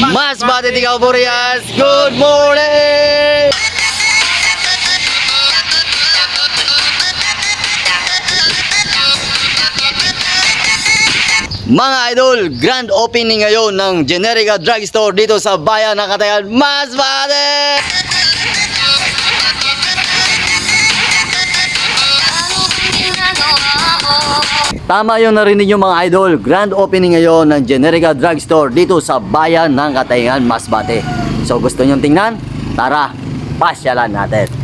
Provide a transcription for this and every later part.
Mas Bate Tigaw Burias, good morning! Mga idol, grand opening ngayon ng Generica Drugstore dito sa bayan ng Katayan, Mas Tama yung narinig yung mga idol. Grand opening ngayon ng Generica Drugstore dito sa bayan ng Katayngan, Masbate. So gusto nyo tingnan? Tara, pasyalan natin.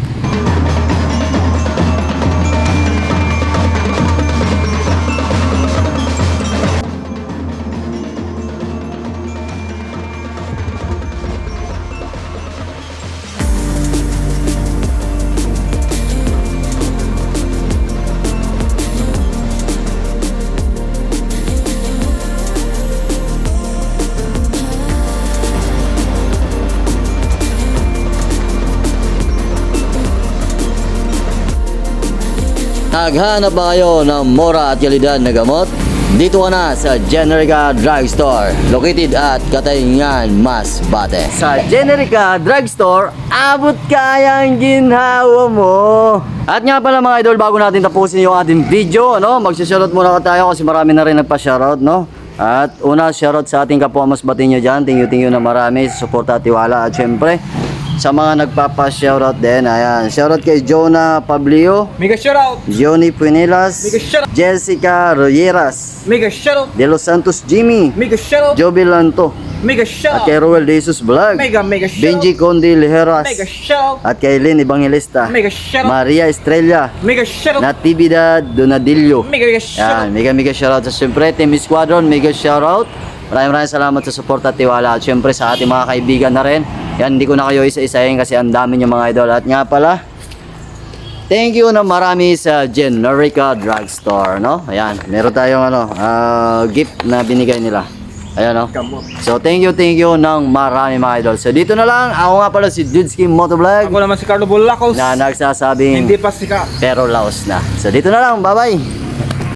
Naghanap ba kayo ng mura at kalidad na gamot? Dito ka na sa Generica Drugstore, located at Katayngan, Masbate. Sa Generica Drugstore, abot kaya ang ginhawa mo. At nga pala mga idol, bago natin tapusin yung ating video, no? Magsishoutout muna ka tayo kasi marami na rin nagpa-shoutout, no? At una, shoutout sa ating kapwa Masbate nyo dyan. Thank you, thank you na marami sa suporta at tiwala. At syempre, sa mga nagpapa-shoutout din, ayan. Shoutout kay Jonah Pablio, Mega shoutout! Johnny Punelas, Mega shoutout! Jessica Royeras, Mega shoutout! De Los Santos Jimmy, Mega shoutout! Joby Lanto, Mega at shoutout! kay Roel De Jesus Vlog, Mega mega shoutout! Benji Condi Liheras, Mega shoutout! at kay Lynn Evangelista, Mega shoutout! Maria Estrella, Mega shoutout! Natividad Donadillo. Mega mega shoutout! mega mega shoutout sa syempre Team Squadron, mega shoutout. Maraming maraming salamat sa support at tiwala at syempre sa ating mga kaibigan na rin. Yan, hindi ko na kayo isa-isahin kasi ang dami yung mga idol. At nga pala, thank you na marami sa Generica Drugstore, no? Ayan, meron tayong ano, ah, gift na binigay nila. Ayan, no? So, thank you, thank you ng marami mga idol. So, dito na lang. Ako nga pala si Dudski Motovlog Ako naman si Carlo Bolacos. na nagsasabing Hindi pa sikat. pero laos na. So, dito na lang. Bye-bye!